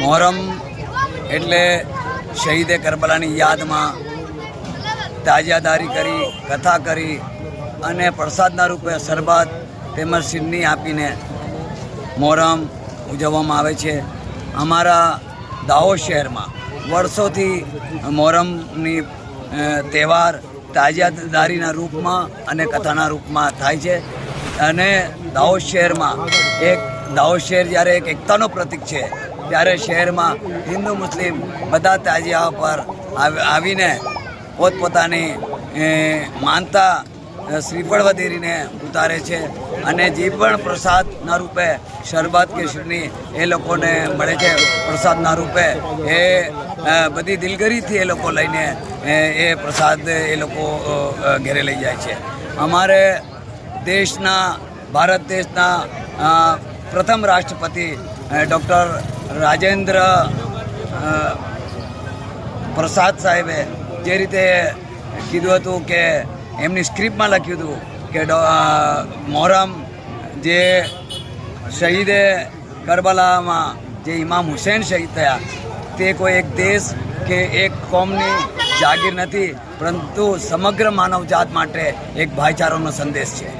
મોહરમ એટલે શહીદે કરબલાની યાદમાં તાજાદારી કરી, કથા કરી અને પ્રસાદના રૂપે શરબત તેમજ સિન્ની આપીને મોહરમ ઉજવવામાં આવે છે. અમારા દાહોદ શહેરમાં વર્ષોથી મોહરમની તહેવાર તાજાદારીના રૂપમાં અને કથાના રૂપમાં થાય છે. અને દાહોદ શહેરમાં એક દાહોદ શહેર જ્યારે એક એકતાનો પ્રતીક છે ત્યારે શહેરમાં હિન્દુ મુસ્લિમ બધા તાજિયા પર આવ- આવીને પોતપોતાની માનતા શ્રીફળ વધેરીને ઉતારે છે અને જે પણ પ્રસાદના રૂપે શરબત કે શ્રીની એ લોકોને મળે છે પ્રસાદના રૂપે એ બધી દિલગરીથી એ લોકો લઈને એ પ્રસાદ એ લોકો અ, લઈ જાય છે. અમારે દેશના ભારત દેશના પ્રથમ રાષ્ટ્રપતિ ડૉક્ટર રાજેન્દ્ર પ્રસાદ સાહેબે જે રીતે કીધું હતું કે, એમની સ્ક્રિપ્ટમાં લખ્યું હતું કે મોહરમ જે શહીદે કરબલામાં જે ઇમામ હુસેન શહીદ થયા, તે કોઈ એક દેશ કે એક કોમની જાગીર નથી, પરંતુ સમગ્ર માનવજાત માટે એક ભાઈચારાનો સંદેશ છે.